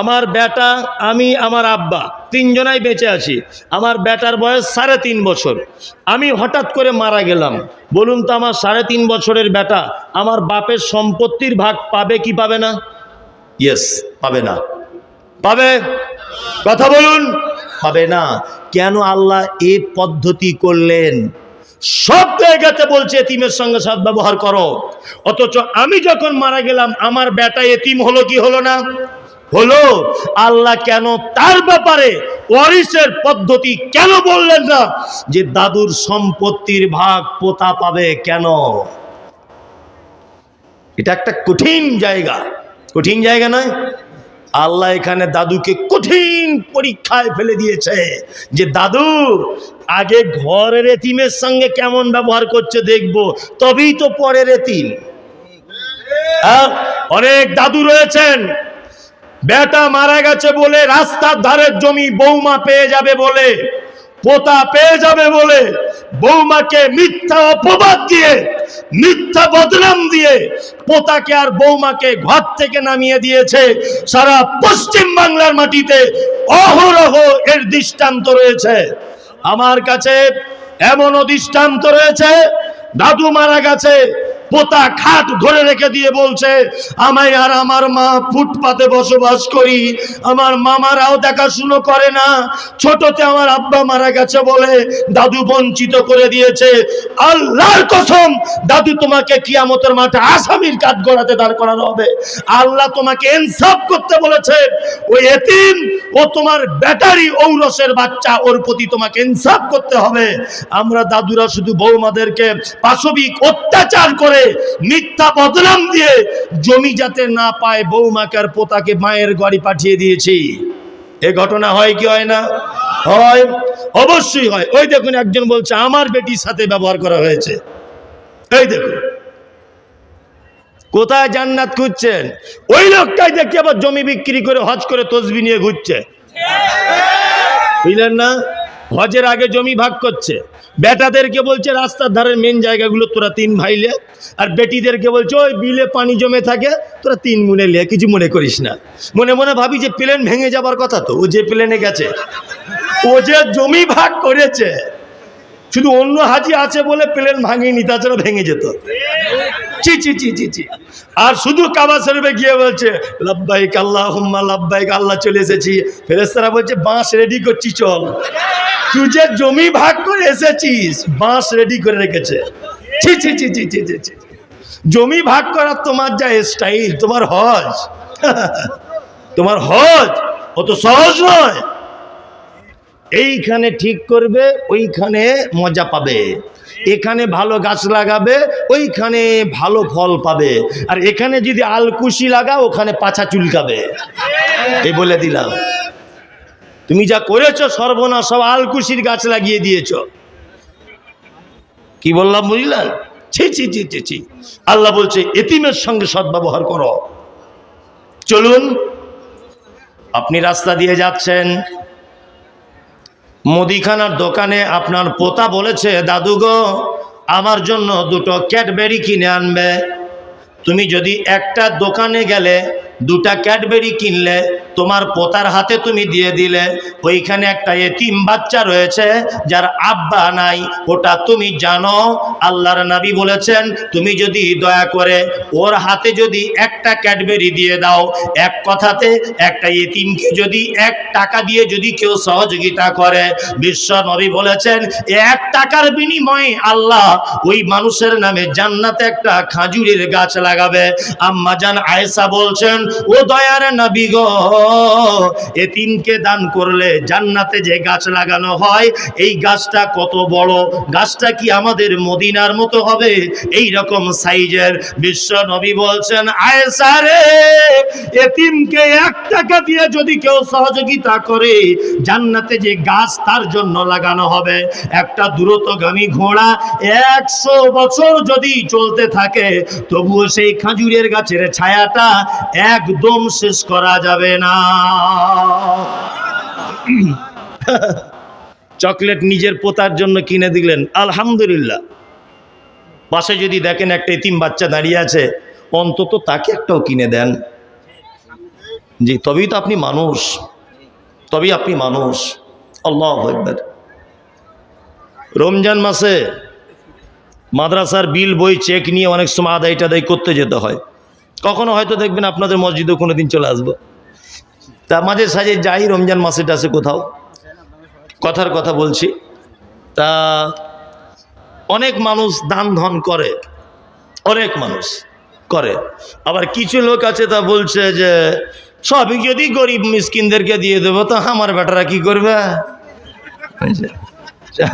আমার বেটা আমি আমার আব্বা তিনজনাই বেঁচে আছি। আমার বেটার বয়স সাড়ে তিন বছর। আমি হঠাৎ করে মারা গেলাম। বলুন তো আমার সাড়ে তিন বছরের বেটা আমার বাপের সম্পত্তির ভাগ পাবে কি পাবে না? ইয়েস পাবে না। পাবে? কথা বলুন। পাবে না। কেন আল্লাহ এ পদ্ধতি করলেন? সব জায়গাতে বলছে এতিমের সঙ্গে সৎ ব্যবহার করো। অথচ আমি যখন মারা গেলাম আমার বেটা এতিম হলো কি হলো না? হলো আল্লাহ কেন তার ব্যাপারে ওয়ারিসের পদ্ধতি কেন বললেন না? যে দাদুর সম্পত্তির ভাগ পোতা পাবে কেন? এটা একটা কঠিন জায়গা। কঠিন জায়গা নয়। আল্লাহ এখানে দাদুকে কঠিন পরীক্ষায় ফেলে দিয়েছে যে দাদু আগে ঘরের এতিমের সঙ্গে কেমন ব্যবহার করছে দেখব? তবেই তো পরের এতিম। হ্যাঁ, অনেক দাদু রয়েছেন। বেটা মারা গেছে বলে রাস্তার ধারের জমি বৌমা পেয়ে যাবে বলে, পোতা পেয়ে যাবে বলে, বৌমাকে মিথ্যা অপবাদ দিয়ে, মিথ্যা বদনাম দিয়ে পোতাকে আর বৌমাকে ঘর থেকে নামিয়ে দিয়েছে। সারা পশ্চিম বাংলার মাটিতে অহরহ এর দৃষ্টান্ত রয়েছে। আমার কাছে এমনও দৃষ্টান্ত রয়েছে, দাদু মারা গেছে পোতা খাট ধরে রেখে দিয়ে বলছে, আমায় আর আমার মা ফুটপাতে বসবাস করি। আমার মামারাও দেখাশুনো করে না। ছোটতে আমার আব্বা মারা গেছে বলে দাদু বঞ্চিত করে দিয়েছে। আল্লাহর কসম, দাদু তোমাকে কিয়ামতের মাঠে আসামির কাজ গড়াতে দাঁড় করানো হবে। আল্লাহ তোমাকে ইনসাফ করতে বলেছে। ওই এতিম, ও তোমার ব্যাটারি ঔরসের বাচ্চা, ওর প্রতি তোমাকে ইনসাফ করতে হবে। আমরা দাদুরা শুধু বৌমাদেরকে পাশবিক অত্যাচার করে মিথ্যা বদনাম দিয়ে জমি যাতে না পায় বৌমাকে আর পোতাকে মায়ের গাড়ি পাঠিয়ে দিয়েছি। এ ঘটনা হয় কি হয় না? হয় অবশ্যই হয়। ওই দেখুন একজন বলছে আমার বেটির সাথে ব্যবহার করা হয়েছে। এই দেখুন কোথায় জান্নাত খুঁজছেন? ওই লোকটাই দেখি আবার জমি বিক্রি করে হজ করে তসবি নিয়ে ঘুরছে। বুঝলেন না? হজের আগে জমি ভাগ করছে। বেটাদেরকে বলছে, রাস্তার ধারের মেন জায়গাগুলো তোরা তিন ভাইলে আর বেটিদেরকে বলছে, ওই বিলে পানি জমে থাকে, তোরা তিন মুনে লে, কিছু মনে করিস না। মনে মনে ভাবি যে প্লেন ভেঙে যাবার কথা তো, ও যে প্লেনে গেছে, ও যে জমি ভাগ করেছে। শুধু অন্য হাজি আছে বলে প্লেন ভাঙেনি, তাছাড়া ভেঙে যেত। চি চি চি চি চি। আর শুধু কাবা শরীফে গিয়ে বলছে, লাব্বাইক আল্লাহ হুম্মা লাব্বাইক আল্লাহ, চলে এসেছি। ফেরেস্তারা বলছে, বাঁশ রেডি করছি, চল। তুই যে জমি ভাগ করে এসেছিস, বাঁশ রেডি করে রেখেছে। ছি ছি ছি ছি ছি ছি ছি জমি ভাগ করার তোমার যা স্টাইল তোমার হজ। তোমার হজ, অত সহজ নয়। এইখানে ঠিক করবে, ওইখানে মজা পাবে। এখানে ভালো গাছ লাগাবে, ওইখানে ভালো ফল পাবে। আর এখানে যদি আলকুশি লাগা ওখানে পাছা চুলকাবে। এই বলে দিলাম। তুমি যা করেছ, সর্বনাশ, সব আলকুশির গাছ লাগিয়ে দিয়েছ। কি বললাম, বুঝলেন? ছি ছি ছি ছি ছি। আল্লাহ বলছে, এতিমের সঙ্গে সদ্ব্যবহার করো। চলুন, আপনি রাস্তা দিয়ে যাচ্ছেন। মুদিখানার দোকানে আপনার পোতা বলেছে, দাদু গো, আমার জন্য দুটো ক্যাডবেরি কিনে আনবে। তুমি যদি একটা দোকানে গেলে দুটা ক্যাডবেরি কিনলে তোমার পোতার হাতে তুমি দিয়ে দিলে, ওইখানে একটা এতিম বাচ্চা রয়েছে যার আব্বা নাই, ওটা তুমি জানো, আল্লাহর নবী বলেছেন, তুমি যদি দয়া করে ওর হাতে যদি একটা ক্যাডবেরি দিয়ে দাও, এক কথাতে একটা এতিমকে যদি এক টাকা দিয়ে যদি কেউ সহযোগিতা করে, বিশ্ব নবী বলেছেন, এক টাকার বিনিময়ে আল্লাহ ওই মানুষের নামে জান্নাতে একটা খাজুরের গাছ লাগাবে। আম্মাজান আয়েশা বলছেন ও দয়ার নবী গো, এতিমকে দান করলে জান্নাতে যে গাছ লাগানো হয়, এই গাছটা কত বড়? গাছটা কি আমাদের মদিনার মতো হবে? এই রকম সাইজের বিশ্ব নবী বলছেন, আয়েশা রে, এতিমকে এক টাকা দিয়ে যদি কেউ সহযোগিতা করে, জান্নাতে যে গাছ তার জন্য লাগানো হবে। একটা দ্রুতগামী ঘোড়া একশো বছর যদি চলতে থাকে, তবুও সেই খাজুরের গাছের ছায়াটা একদম শেষ করা যাবে না। চকলেট নিজের পোতার জন্য কিনে দিলেন, আলহামদুলিল্লাহ। পাশে যদি দেখেন একটা এতিম বাচ্চা দাঁড়িয়ে আছে, অন্তত তাকে একটাও কিনে দেন। জি, তবেই তো আপনি মানুষ। তবেই আপনি মানুষ। আল্লাহ একবার রমজান মাসে মাদ্রাসার বিল, বই, চেক নিয়ে অনেক সময় আদায় টাদাই করতে যেতে হয়। কখনো হয়তো দেখবেন আপনাদের মসজিদে কোনো দিন চলে আসব। তা মাঝে সাঝে যাই, রমজান মাসে টাসে কোথাও। কথার কথা বলছি। তা অনেক মানুষ দান ধন করে, অনেক মানুষ করে। আবার কিছু লোক আছে তা বলছে যে সবই যদি গরিব মিসকিনদেরকে দিয়ে দেবো, তো আমার বেটারা কি করবে?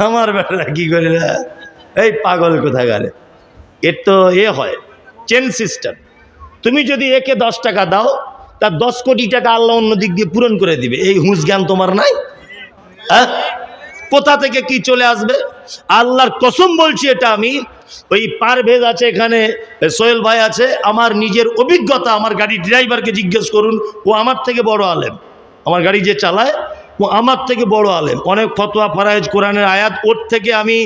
আমার বেটারা কি করবে? এই পাগল কোথা গেলে এর তো এ হয়, চেন সিস্টেম। তুমি যদি একে দশ টাকা দাও, তার দশ কোটি টাকা আল্লাহ অন্য দিক দিয়ে পূরণ করে দিবে। এই হুঁশ জ্ঞান তোমার নাই? হ্যাঁ? কোথা থেকে কি চলে আসবে? আল্লাহর কসম বলছি এটা আমি। ওই পারভেজ আছে এখানে, সোহেল ভাই আছে। আমার নিজের অভিজ্ঞতা, আমার গাড়ি ড্রাইভারকে জিজ্ঞেস করুন, ও আমার থেকে বড় আলেম। আমার গাড়ি যে চালায় ও আমার থেকে বড় আলেম। অনেক ফতোয়া ফারায়েজ, কোরআনের আয়াত ওর থেকে আমি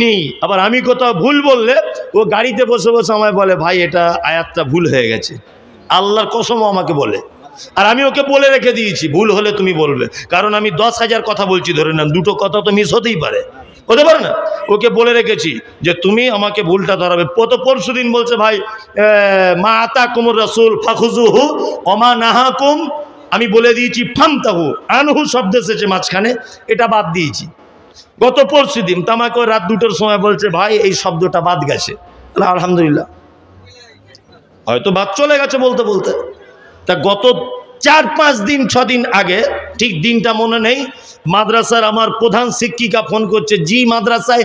নিই। আবার আমি কোথাও ভুল বললে ও গাড়িতে বসে বসে আমায় বলে, ভাই, এটা আয়াতটা ভুল হয়ে গেছে। আল্লাহর কসমও আমাকে বলে। আর আমি ওকে বলে রেখে দিয়েছি, ভুল হলে তুমি বলবে। কারণ আমি দশ হাজার কথা বলছি, ধরে নেন, দুটো কথা তো মিস হতেই পারে। হতে পারে না? ওকে বলে রেখেছি যে, তুমি আমাকে ভুলটা ধরাবে। কত পরশু দিন বলছে, ভাই মা আতা কুমুর রসুল ফাখুজুহু অমা নাহাকুম আমি বলে দিয়েছি, ফামতাহু, আনহু শব্দ এসেছে মাঝখানে, এটা বাদ দিয়েছি। গত পরশু দিন তো আমাকে রাত দুটোর সময় বলছে, ভাই, এই শব্দটা বাদ গেছে। আলহামদুলিল্লাহ। হয়তো বাদ চলে গেছে বলতে বলতে। তা গত চার, পাঁচ দিন, ছ দিন আগে, ঠিক দিনটা মনে নেই, মাদ্রাসার আমার প্রধান শিক্ষিকা ফোন করছে, জি, মাদ্রাসায়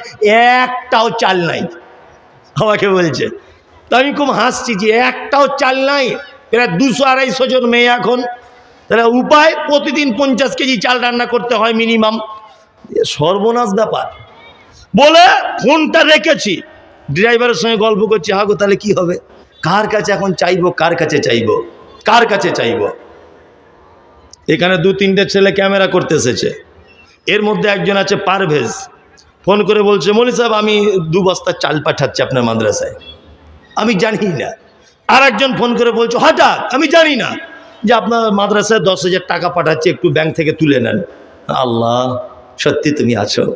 একটাও চাল নাই। আমাকে বলছে। তা আমি খুব হাসছি যে, একটাও চাল নাই? প্রায় দুশো আড়াইশো জন মেয়ে এখন তাহলে উপায় প্রতিদিন পঞ্চাশ কেজি চাল রান্না করতে হয় মিনিমাম। সর্বনাশ ব্যাপার। বলে ফোনটা রেখেছি। ড্রাইভারের সঙ্গে গল্প করছি হাগো তাহলে কি হবে? কার কাছে এখন চাইব, কার কাছে চাইব? কার কাছে চাইব? এখানে দু তিনটে ছেলে ক্যামেরা করতে এসেছে। এর মধ্যে একজন আছে পারভেজ। ফোন করে বলছে মনি সাহেব, আমি দু বস্তা চাল পাঠাচ্ছি আপনার মাদ্রাসায়। আমি জানি না। আর একজন ফোন করে বলছে, হঠাৎ, আমি জানি না। যে আপনার মাদ্রাসায় দশ হাজার টাকা পাঠাচ্ছি, একটু ব্যাংক থেকে তুলে নেন। আল্লাহ, সত্যি তুমি আছো।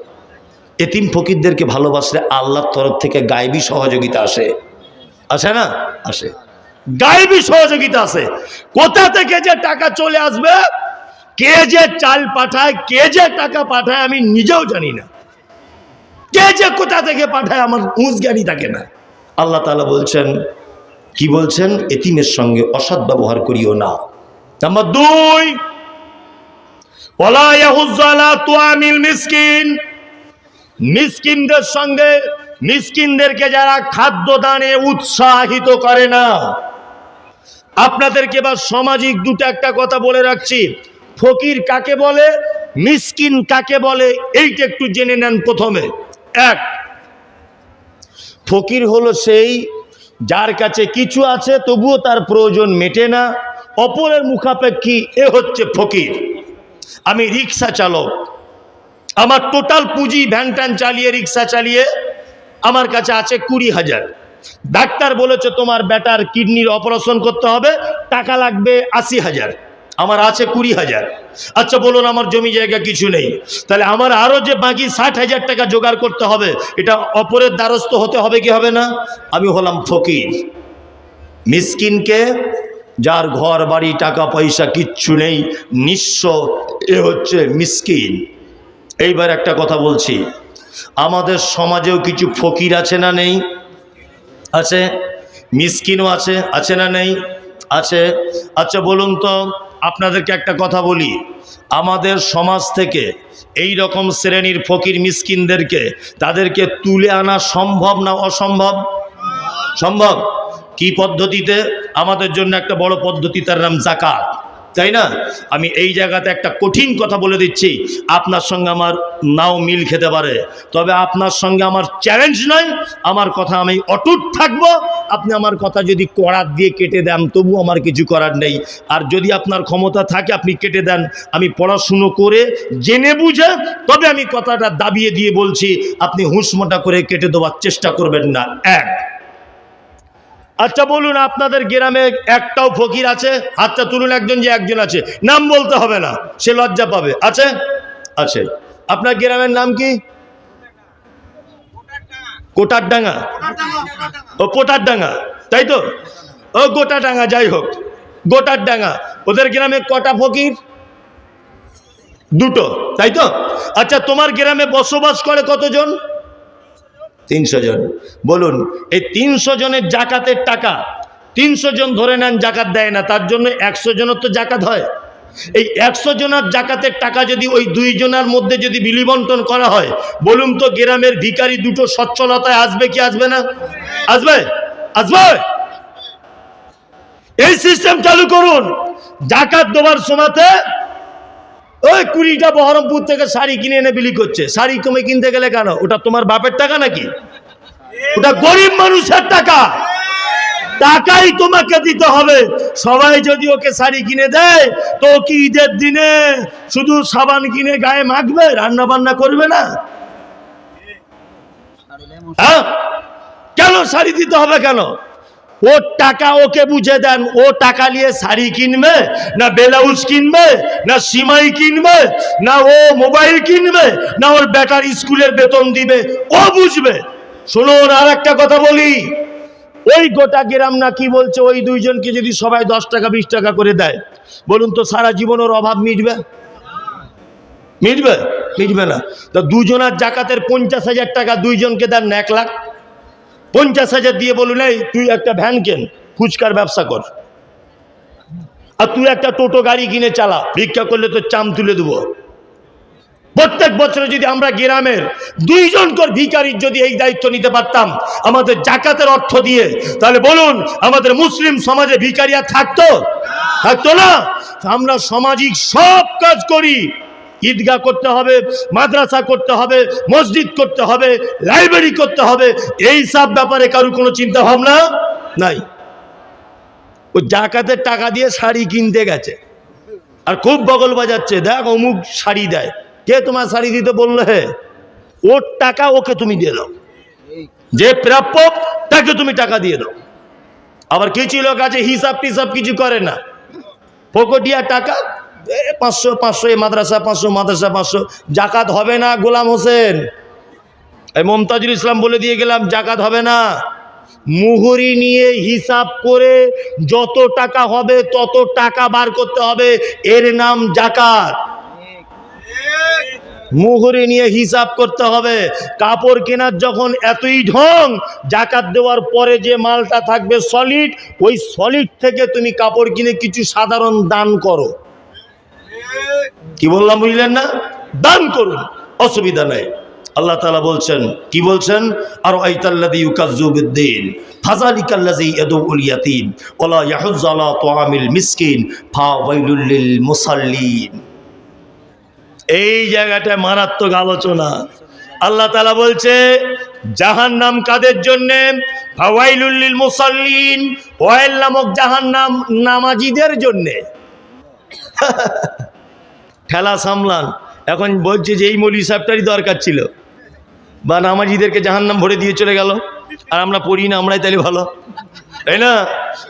এতিম ফকিরদেরকে ভালোবাসলে আল্লাহর তরফ থেকে গায়েবী সহযোগিতা আসে। আসে না? আসে। গায়েবী সহযোগিতা আসে। কোথা থেকে যে টাকা চলে আসবে, কে যে চাল পাঠায়, কে যে টাকা পাঠায় আমি নিজেও জানি না। কে যে কোথা থেকে পাঠায় আমার হুঁশ জ্ঞানী থাকে না। আল্লাহ তাআলা বলছেন, কি বলছেন? এতিমের সঙ্গে অসৎ ব্যবহার করিও না। নাম্বার দুই ওলা ইয়াহুজ্জু আলা তুআমিল মিসকিন। মিসকিনদের সঙ্গে মিসকিনদেরকে যারা খাদ্য দানে উৎসাহিত করে না। আপনাদেরকে এবার সামাজিক দুটো একটা কথা বলে রাখছি। ফকির কাকে বলে, মিসকিন কাকে বলে, এইটা একটু জেনে নেন প্রথমে। এক, ফকির হলো সেই যার কাছে কিছু আছে, তবুও তার প্রয়োজন মেটে না। অপরের মুখাপেক্ষী এ হচ্ছে ফকির। আমি রিক্সা চালক। আমার টোটাল পুঁজি ভ্যান ট্যান চালিয়ে রিক্সা চালিয়ে আমার কাছে আছে কুড়ি হাজার। ডাক্তার বলেছে তোমার বেটার কিডনির অপারেশন করতে হবে, টাকা লাগবে আশি হাজার। আমার আছে কুড়ি হাজার। আচ্ছা বলুন, আমার জমি জায়গা কিছু নেই। তাহলে আমার আরও যে বাকি ষাট হাজার টাকা জোগাড় করতে হবে, এটা অপরের দ্বারস্থ হতে হবে কি হবে না? আমি হলাম ফকির। মিসকিনকে যার ঘর, বাড়ি, টাকা, পয়সা কিচ্ছু নেই, নিঃস্ব, এ হচ্ছে মিসকিন। এইবার একটা কথা বলছি, আমাদের সমাজেও কিছু ফকির আছে না নেই? আছে? মিসকিনও আছে আছে না নেই? আছে? আচ্ছা বলুন তো, আপনাদেরকে একটা কথা বলি, আমাদের সমাজ থেকে এই রকম শ্রেণির ফকির মিসকিনদেরকে তাদেরকে তুলে আনা সম্ভব না অসম্ভব? সম্ভব। কি পদ্ধতিতে? আমাদের জন্য একটা বড় পদ্ধতি, তার নাম জাকাত তাই না? আমি এই জায়গাতে একটা কঠিন কথা বলে দিচ্ছি। আপনার সঙ্গে আমার নাও মিল খেতে পারে। তবে আপনার সঙ্গে আমার চ্যালেঞ্জ নয়। আমার কথা আমি অটুট থাকব। আপনি আমার কথা যদি করার দিয়ে কেটে দেন, তবু আমার কিছু করার নেই। আর যদি আপনার ক্ষমতা থাকে, আপনি কেটে দেন। আমি পড়াশুনো করে জেনে বুঝে, তবে আমি কথাটা দাবিয়ে দিয়ে বলছি, আপনি হুঁশমোটা করে কেটে দেওয়ার চেষ্টা করবেন না। এক। আচ্ছা বলুন আপনাদের গ্রামে একটাও ফকির আছে? হাতটা তুলুন একজন যে একজন আছে। নাম বলতে হবে না, সে লজ্জা পাবে। আছে? আছে। আপনার গ্রামের নাম কি? কোটার ডাঙ্গা ও পোটার ডাঙ্গা তাই তো? ও গোটা ডাঙ্গা যাই হোক। গোটার ডাঙ্গা ওদের গ্রামে কটা ফকির? দুটো, তাই তো? আচ্ছা তোমার গ্রামে বসবাস করে কতজন? তিনশো জন। বলুন, এই তিনশো জনের জাকাতের টাকা, তিনশো জন ধরে নেন জাকাত দেয় না, তার জন্য একশো জনের তো জাকাত হয়। এই একশো জনের জাকাতের টাকা যদি ওই দুই জনের মধ্যে যদি বিলি বন্টন করা হয়, বলুন তো গ্রামের ভিখারি দুটো সচ্ছলতায় আসবে কি আসবে না? আসবে? আসবে? এই সিস্টেম চালু করুন। জাকাত দেওয়ার সময়তে ওই কুড়িটা বহরমপুর থেকে শাড়ি কিনে এনে বিলি করছে। শাড়ি তুমি কিনতে গেলে কেন? ওটা তোমার বাপের টাকা নাকি? ওটা গরিব মানুষের টাকা। টাকাই তোমাকে দিতে হবে। সবাই যদি ওকে শাড়ি কিনে দেয়, তো কি ঈদের দিনে শুধু সাবান কিনে গায়ে মাখবে রান্না বান্না করবে না? হ্যাঁ? কেন শাড়ি দিতে হবে কেন? ওর টাকা ওকে বুঝে দেন। ও টাকা নিয়ে শাড়ি কিনবে, না ব্লাউজ কিনবে, না সিমাই কিনবে, না ও মোবাইল কিনবে, না ওর বেটার স্কুলের বেতন দিবে। ও বুঝবে। শুনুন আর একটা কথা বলি। ওই গোটা গ্রাম না কি বলছে, ওই দুইজনকে যদি সবাই দশ টাকা, বিশ টাকা করে দেয়, বলুন তো সারা জীবন ওর অভাব মিটবে? মিটবে? মিটবে না। তো দুজনের জাকাতের পঞ্চাশ হাজার টাকা দুইজনকে দেন এক লাখ? পঞ্চাশ হাজার দিয়ে বলুন এই, তুই একটা ভ্যান কেন? ফুচকার ব্যবসা কর। আর তুই একটা টোটো গাড়ি কিনে চালা, ভিক্ষা করলে তো চাম তুলে দেবো। প্রত্যেক বছরে যদি আমরা গ্রামের দুইজন কর ভিকারির যদি এই দায়িত্ব নিতে পারতাম, আমাদের জাকাতের অর্থ দিয়ে, তাহলে বলুন, আমাদের মুসলিম সমাজে ভিকারিয়া থাকতো? থাকতো না? আমরা সামাজিক সব কাজ করি। ঈদগাহ করতে হবে, মাদ্রাসা করতে হবে, মসজিদ করতে হবে, লাইব্রেরি করতে হবে, এই সব ব্যাপারে কারও কোনো চিন্তা ভাবনা নাই। ও জাকাতের টাকা দিয়ে শাড়ি কিনতে গেছে, আর খুব বগল বাজাচ্ছে, দেখ অমুক শাড়ি দেয়। কে তোমার শাড়ি দিতে বলল হে? ওর টাকা ওকে তুমি দিয়ে দাও। যে প্রাপ্য, তাকে তুমি টাকা দিয়ে দাও। আবার কিছু লোক আছে হিসাব টিসাব কিছু করে না। ফকটিয়া টাকা পাঁচশো পাঁচশো, এই মাদ্রাসা পাঁচশো মাদ্রাসা পাঁচশো। জাকাত হবে না গোলাম হোসেন। এই মমতাজুল ইসলাম বলে দিয়ে গেলাম, জাকাত হবে না। মুহুরি নিয়ে হিসাব করে যত টাকা হবে, তত টাকা বার করতে হবে। এর নাম জাকাত। মুহুরি নিয়ে হিসাব করতে হবে। কাপড় কেনার যখন এতই ঢং, জাকাত দেওয়ার পরে যে মালটা থাকবে সলিড ওই সলিড থেকে তুমি কাপড় কিনে কিছু সাধারণ দান করো। কি বললাম বুঝলেন না? দান করুন, অসুবিধা নেই। আল্লাহ তালা বলছেন, কি বলছেন? আর আইতাল্লাদি ইউকাজুবুদ্দিন ওয়াইলুল মুসাল্লিন। এই মারাত্মক আলোচনা। বলছে জাহান নাম কাদের জন্যে? মুসাল্লিন, ওয়াইল নামক নামাজিদের জন্যে। ঠেলা সামলান। এখন বলছে যে এই মৌলী সাহেবটারই দরকার ছিল। বা নামাজিদেরকে জাহান্নাম ভরে দিয়ে চলে গেল। আর আমরা পড়ি না, আমরাই তাহলে ভালো। তাই না?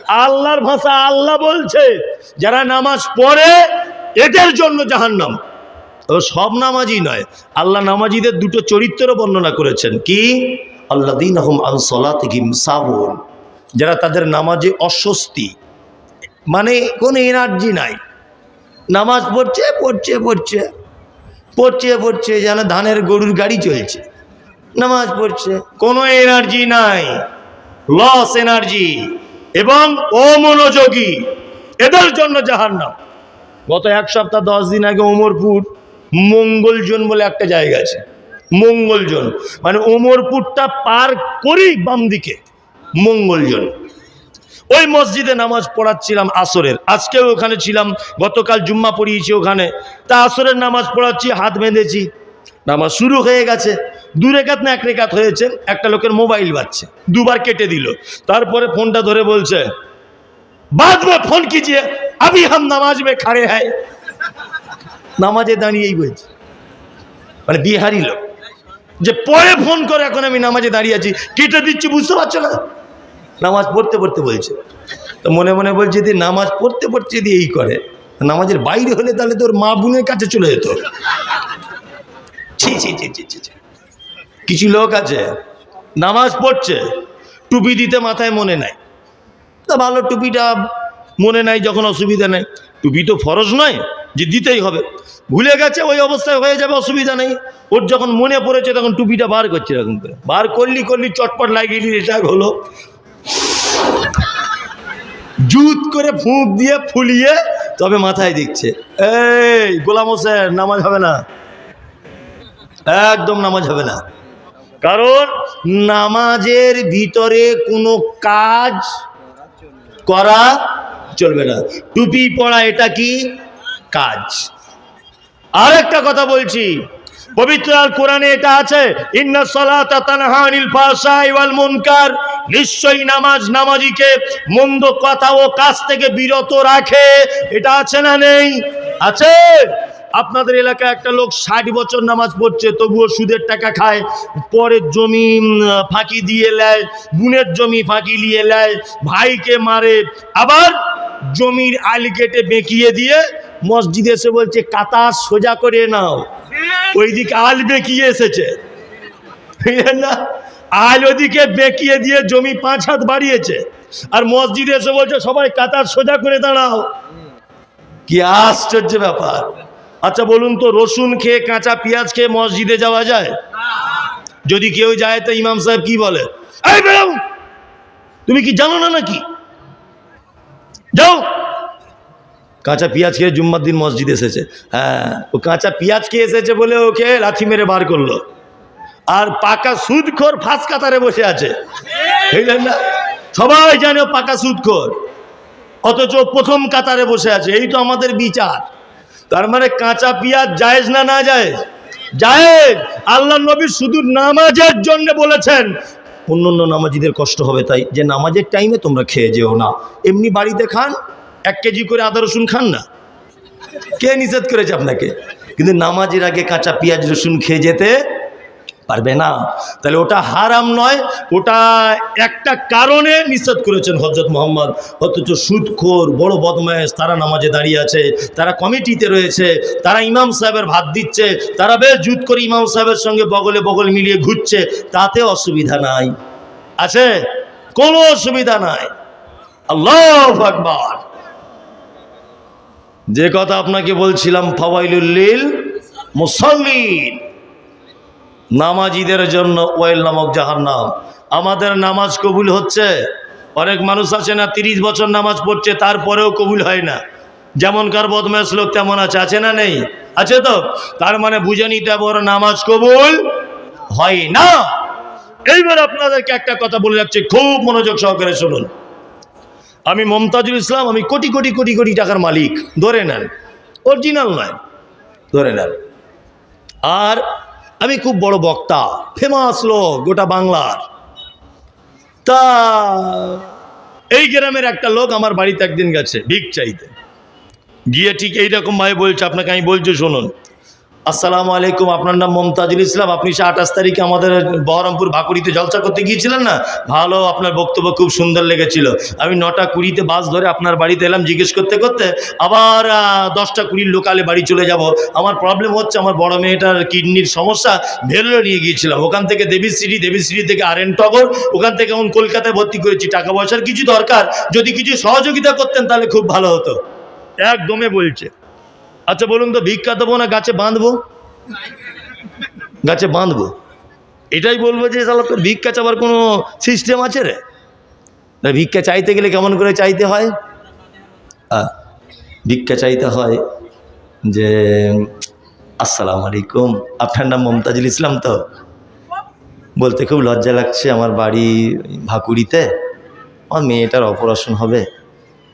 আল্লাহর ভাষা আল্লাহ বলছে, যারা নামাজ পড়ে, এদের জন্য জাহান্নাম। ও সব নামাজি নয়। আল্লাহ নামাজিদের দুটো চরিত্র বর্ণনা করেছেন। কি? আল্লাহ দিন যারা তাদের নামাজে অস্বস্তি। মানে কোনো এনার্জি নাই। নামাজ পড়ছে পড়ছে পড়ছে। পড়ছে পড়ছে, যেন ধানের গরুর গাড়ি চলছে। নামাজ পড়ছে। কোনো এনার্জি নাই। লস এনার্জি এবং অমনোযোগী। এদের জন্য জাহান্নাম। গত এক সপ্তাহ, দশ দিন আগে ওমরপুর মঙ্গলজন বলে একটা জায়গা আছে। মঙ্গলজন। মানে ওমরপুরটা পার করেই বাম দিকে মঙ্গলজন। ওই মসজিদে নামাজ পড়াচ্ছিলাম আসরের। আজকেও ওখানে ছিলাম, গতকাল জুম্মা পড়িয়েছি ওখানে। তা আসরের নামাজ পড়াচ্ছি, হাত বেঁধেছি। নামাজ শুরু হয়ে গেছে। দু রেখাত না এক রেখাত হয়েছে, একটা লোকের মোবাইল বাজছে, দুবার কেটে দিল। তারপরে ফোনটা ধরে বলছে বাদ ফোন কিজিয়ে আমি হাম নামাজ মে খাড়ে হ্যায়। নামাজে দাঁড়িয়েই বলছে। মানে বিহারি লোক। যে পরে ফোন করে এখন আমি নামাজে দাঁড়িয়ে আছি। কেটে দিচ্ছি, বুঝতে পারছ না? নামাজ পড়তে পড়তে বলছে। তো মনে মনে বলছে, যদি নামাজ পড়তে পড়তে যদি এই করে নামাজের বাইরে হলে তাহলে তোর মা বোনের কাছে চলে যেত। ছি ছি ছি ছি ছি। কিছু লোক আছে, নামাজ পড়ছে, টুপি দিতে মাথায় মনে নাই। তা ভালো, টুপিটা মনে নাই, যখন অসুবিধা নেই। টুপি তো ফরজ নয়, যে দিতেই হবে। ভুলে গেছে, ওই অবস্থায় হয়ে যাবে, অসুবিধা নেই। ওর যখন মনে পড়েছে, তখন টুপিটা বার করছে এরকম করে। বার করলি করলি, চটপট লাগিয়ে এটা হলো। জুত করে ফুঁক দিয়ে ফুলিয়ে তবে মাথায় দিচ্ছে। এই, গোলাম হোসেন, নামাজ হবে না। একদম নামাজ হবে না। কারণ নামাজের ভিতরে কোনো কাজ করা চলবে না। টুপি পড়া এটা কি? কাজ। আর একটা কথা বলছি। পবিত্র আল কোরআনে এটা আছে, ইন্না নিশ্চয়ই নামাজ নামাজিকে মন্দ কথা ও কাজ থেকে বিরত রাখে। এটা আছে না নেই? আছে। আপনাদের এলাকায় একটা লোক ষাট বছর নামাজ পড়ছে, তবুও সুদের টাকা খায়, পরের জমি ফাঁকি দিয়ে নেয় বোনের জমি ফাঁকি দিয়ে নেয় ভাইকে মারে, আবার জমির আল কেটে বেঁকিয়ে দিয়ে মসজিদে এসে বলছে কাতা সোজা করে নাও। ওইদিকে আল বেঁকিয়ে এসেছে। না? আল ওদিকে বেঁকিয়ে দিয়ে জমি পাঁচ হাত বাড়িয়েছে। আর মসজিদে এসে বলছে, সবাই কাতার সোজা করে দাঁড়াও। কি আশ্চর্য ব্যাপার। আচ্ছা বলুন তো, রসুন খেয়ে কাঁচা পেঁয়াজ খেয়ে মসজিদে যাওয়া যায়? যদি কেউ যায়, তো ইমাম সাহেব কি বলে? তুমি কি জানো না নাকি যাও কাঁচা পেঁয়াজ খেয়ে জুম্মার দিন মসজিদ এসেছে। হ্যাঁ ও কাঁচা পেঁয়াজ খেয়ে এসেছে বলে ওকে লাথি মেরে বার করল। আর পাকা সুদখোর ফাঁস কাতারে বসে আছে। বুঝলেন না? সবাই জানে পাকা সুদখোর। অথচ প্রথম কাতারে বসে আছে। এই তো আমাদের বিচার। তার মানে কাঁচা পেঁয়াজ জায়েজ না না জায়েজ? জায়েজ! আল্লাহ নবী শুধু নামাজের জন্য বলেছেন। অন্য অন্য নামাজিদের কষ্ট হবে তাই। যে নামাজের টাইমে তোমরা খেয়ে যেও না। এমনি বাড়িতে খান এক কেজি করে আদা রসুন খান না? কে নিষেধ করেছে আপনাকে? কিন্তু নামাজের আগে কাঁচা পেঁয়াজ রসুন খেয়ে যেতে পারবে না। তাহলে ওটা হারাম নয়, ওটা একটা কারণে নিষেধ করেছেন হজরত মোহাম্মদ। অথচ সুদখোর, বড় বদমায়েশ, তারা নামাজে দাঁড়িয়ে আছে, তারা কমিটিতে রয়েছে, তারা ইমাম সাহেবের ভাত দিচ্ছে, তারা বেশ জুত করে ইমাম সাহেবের সঙ্গে বগলে বগল মিলিয়ে ঘুরছে, তাতে অসুবিধা নাই। আছে? কোনো অসুবিধা নাই। আল্লাহ আকবার। যে কথা আপনাকে বলছিলাম ফাওয়াইলুল্লিল মুসল্লিন। নামাজিদের জন্য ওয়েল নামক জাহার নাম আমাদের নামাজ কবুল হচ্ছে? অনেক মানুষ আছে না, তিরিশ বছর নামাজ পড়ছে, তারপরেও কবুল হয় না। যেমনকার বদমাস লোক, তেমন আছে। আছে না নেই? আছে তো? তার মানে বুঝে নিতে ওর নামাজ কবুল হয় না। এইবার আপনাদেরকে একটা কথা বলে যাচ্ছি খুব মনোযোগ সহকারে শুনুন। আমি মমতাজুল ইসলাম, আমি কোটি কোটি কোটি কোটি টাকার মালিক। ধরে নেন। অরিজিনাল নয়। ধরে নেন। আর আমি খুব বড় বক্তা ফেমাস লোক, গোটা বাংলার। তা এই গ্রামের একটা লোক আমার বাড়িতে একদিন গেছে ভিক চাইতে গিয়ে ঠিক এইরকম ভাবে বলছে, আপনাকে আমি বলছি, শুনুন। আসসালামু আলাইকুম, আপনার নাম মমতাজুল ইসলাম। আপনি সে আঠাশ তারিখে আমাদের বহরমপুর ভাকুড়িতে জলসা করতে গিয়েছিলেন না? ভালো, আপনার বক্তব্য খুব সুন্দর লেগেছিল। আমি নটা কুড়িতে বাস ধরে আপনার বাড়িতে এলাম জিজ্ঞেস করতে করতে, আবার দশটা কুড়ির লোকালে বাড়ি চলে যাব। আমার প্রবলেম হচ্ছে, আমার বড় মেয়েটার কিডনির সমস্যা, ভেলোরে নিয়ে গিয়েছিলাম। ওখান থেকে দেবী দেবীশ্রী দেবীশ্রী থেকে আর এন টগর, ওখান থেকে এখন কলকাতায় ভর্তি করেছি। টাকা পয়সার কিছু দরকার, যদি কিছু সহযোগিতা করতেন তাহলে খুব ভালো হতো। একদমে বলছে। আচ্ছা বলুন তো, ভিক্ষা দেবো না গাছে বাঁধবো? গাছে বাঁধবো? এটাই বলব যে, তাহলে তো ভিক্ষা চাবার কোনো সিস্টেম আছে রে? ভিক্ষা চাইতে গেলে কেমন করে চাইতে হয়? ভিক্ষা চাইতে হয় যে, আসসালাম আলাইকুম, আপনার নাম মমতাজুল ইসলাম তো? বলতে খুব লজ্জা লাগছে আমার বাড়ি ভাকুড়িতে আমার মেয়েটার অপারেশন হবে।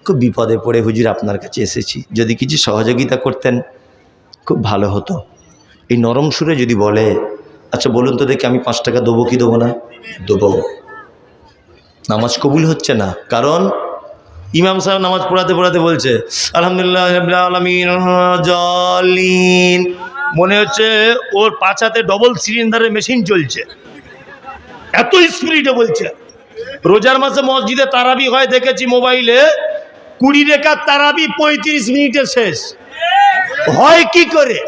খুব বিপদে পড়ে হুজুর আপনার কাছে এসেছি। যদি কিছু সহযোগিতা করতেন, খুব ভালো হতো। এই নরম সুরে যদি বলে আচ্ছা বলুন তো দেখি আমি পাঁচ টাকা দেবো কি দেবো না? দেবো। নামাজ কবুল হচ্ছে না। কারণ ইমাম সাহেব নামাজ পড়াতে পড়াতে বলছে, আলহামদুলিল্লাহ মনে হচ্ছে ওর পাছাতে ডবল সিলিন্ডারের মেশিন চলছে। এত স্পিরিটে বলছে। রোজার মাসে মসজিদে তারাবি হয়, দেখেছি মোবাইলে কুড়ি রেখার তারাবি পঁয়ত্রিশ মিনিটে শেষ। হয় কি করে?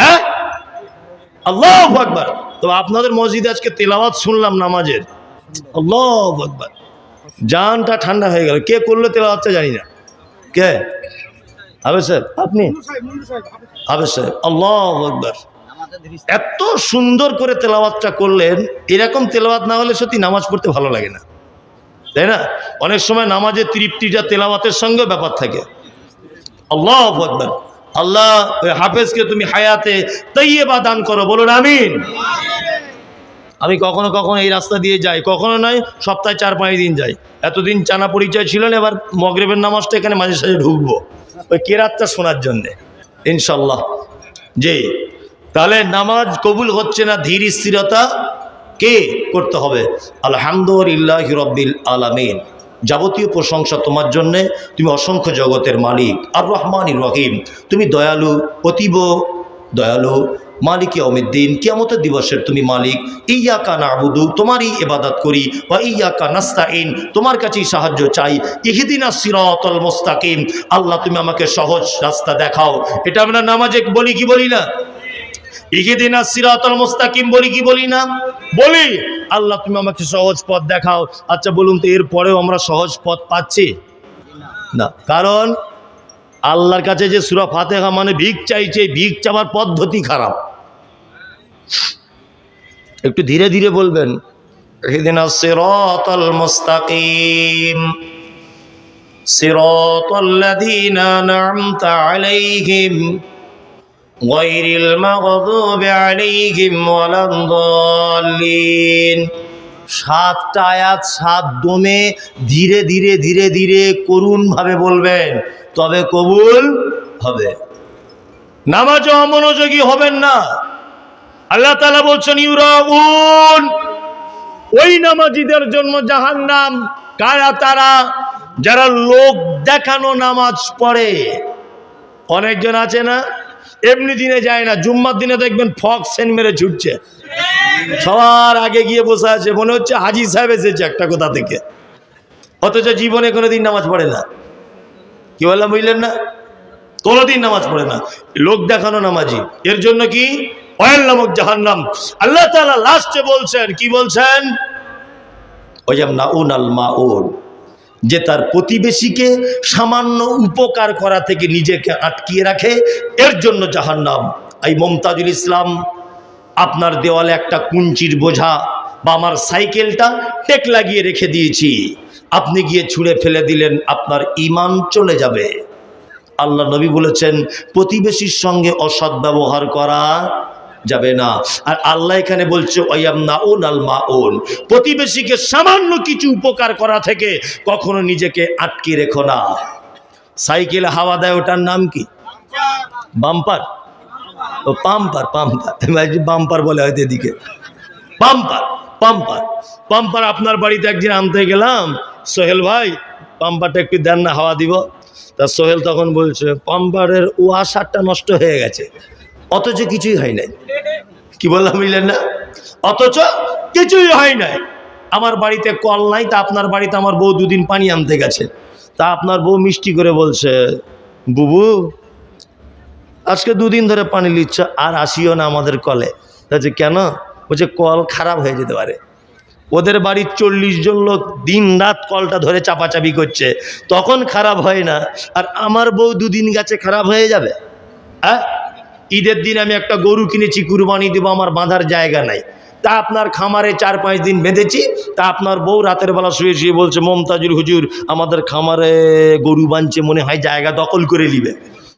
হ্যাঁ? আল্লাহ তো আপনাদের মসজিদ আজকে তেলাওয়াত শুনলাম নামাজের। আল্লাহ জানটা ঠান্ডা হয়ে গেল। কে করল তেলাওয়াতটা জানি না। কে? হবে স্যার আপনি? হবে স্যার আল্লাহ আকবার। এত সুন্দর করে তেলাওয়াতটা করলেন, এরকম তেলাওয়াত না হলে সত্যি নামাজ পড়তে ভালো লাগে না। তাই না? অনেক সময় নামাজের তৃপ্তিটা তেলাওয়াতের সঙ্গে ব্যাপার থাকে। আল্লাহ আকবার। আল্লাহ হাফেজকে তুমি হায়াতে তৈবা দান করো, বলুন আমিন। আমি কখনো কখনো এই রাস্তা দিয়ে যাই, কখনো নয়, সপ্তাহে চার পাঁচ দিন যাই। এতদিন চানা পরিচয় ছিল না, এবার মগরেবের নামাজটা এখানে মাঝে সাঝে ঢুকবো। ওই কেরাতটা শোনার জন্যে ইনশাল্লাহ জি। তাহলে নামাজ কবুল হচ্ছে না, ধীর স্থিরতা কে করতে হবে? আলহামদুলিল্লাহ রব্বিল আলামিন। যাবতীয় প্রশংসা তোমার জন্যে। তুমি অসংখ্য জগতের মালিক। আর রহমান রহিম। তুমি দয়ালু, অতীব দয়ালু, মালিক অমিদ্দিন কিয়ামতের দিবসের তুমি মালিক। ইয়া না আবুদু তোমারই এবাদত করি। বা ইয়া কা নাস্তাইন তোমার কাছেই সাহায্য চাই। ইহিদিনা সিরাতল মোস্তাকিম। আল্লাহ, তুমি আমাকে সহজ রাস্তা দেখাও। এটা আমরা নামাজে বলি কি বলি না? আচ্ছা সহজ পথ পাচ্ছি? কারণ আল্লাহর কাছে যে সুরা ফাতেহা মানে ভিক চাইছে, ভিক চাওয়ার পদ্ধতি খারাপ। একটু ধীরে ধীরে বলবেন, ইহিদিনা সিরাতাল মুস্তাকিম। সিরাতাল লাযীনা আন'আমতা আলাইহিম। غير المغضوب عليهم ولا الضالين সাতটা আয়াত সাত দমে ধীরে ধীরে ধীরে ধীরে করুণভাবে বলবেন তবে কবুল হবে নামাজও অমনোযোগী হবেন না আল্লাহ তালা বলছেন ইউরাউন ওই নামাজিদের জন্য জাহান্নাম কারা তারা যারা লোক দেখানো নামাজ পড়ে অনেকজন আছে না এমনি দিনে যায় না, জুম্মার দিনে দেখবেন ফক সেন মেরে ছুটছে। সবার আগে গিয়ে বসে আছে, মনে হচ্ছে হাজি সাহেব এসেছে একটা কোথা থেকে। অথচ জীবনে কোনোদিন নামাজ পড়ে না। কি বললাম, বুঝলেন না? কোনোদিন নামাজ পড়ে না। লোক দেখানো নামাজি। এর জন্য কি? অয়েল নামক জাহান্নাম। আল্লাহ তাআলা লাস্টে বলছেন, কি বলছেন? ওই যেমন নাউন আল মাউন। যে তার প্রতিবেশীকে সামান্য উপকার করা থেকে নিজেকে আটকিয়ে রাখে, এর জন্য যাহার নাম এই মমতাজুল ইসলাম, আপনার দেওয়ালে একটা কুঞ্চির বোঝা বা আমার সাইকেলটা টেক লাগিয়ে রেখে দিয়েছি। আপনি গিয়ে ছুঁড়ে ফেলে দিলেন, আপনার ইমান চলে যাবে। আল্লাহ নবী বলেছেন, প্রতিবেশীর সঙ্গে অসৎ ব্যবহার করা যাবে না। আর আল্লাহ এখানে বলছে ওয়াম নাউন আল মাউন। প্রতিবেশীকে সামান্য কিছু উপকার করা থেকে কখনো নিজেকে আটকে রেখো না। সাইকেল হাওয়া দেয়, ওটার নাম কি? বাম্পার। ও, পাম্পার পাম্পার। বাম্পার বলে হয়তো এদিকে। Pumper pumper. পাম্পার, আপনার বাড়িতে একদিন আনতে গেলাম। সোহেল ভাই, পাম্পারটা একটু দেন না, হাওয়া দিব। তা সোহেল তখন বলছে, পাম্পারের ওয়াশারটা নষ্ট হয়ে গেছে। অথচ কিছুই হয় নাই। কি বললাম বুঝলেন না? অথচ কিছুই হয় নাই। আমার বাড়িতে কল নাই, তা আপনার বাড়িতে আমার বউ দুদিন পানি আনতে গেছে। তা আপনার বউ মিষ্টি করে বলছে, বুবু, আজকে দুদিন ধরে পানি নিচ্ছ আর আসিও না আমাদের কলে। বলছে, কেন? বলছে, কল খারাপ হয়ে যেতে পারে। ওদের বাড়ির চল্লিশ জন লোক দিন রাত কলটা ধরে চাপাচাপি করছে। তখন খারাপ হয় না, আর আমার বউ দুদিন গেছে, খারাপ হয়ে যাবে? হ্যাঁ? ঈদের দিন আমি একটা গরু কিনেছি, কুরবানি দেবো, আমার বাঁধার জায়গা নাই। তা আপনার খামারে চার পাঁচ দিন বেঁধেছি, তা আপনার বউ রাতের বেলা শুয়ে শুয়ে বলছে মমতাজুর হুজুর, আমাদের খামারে গরু বাঁধছে মনে হয় জায়গা দখল করে নিবে।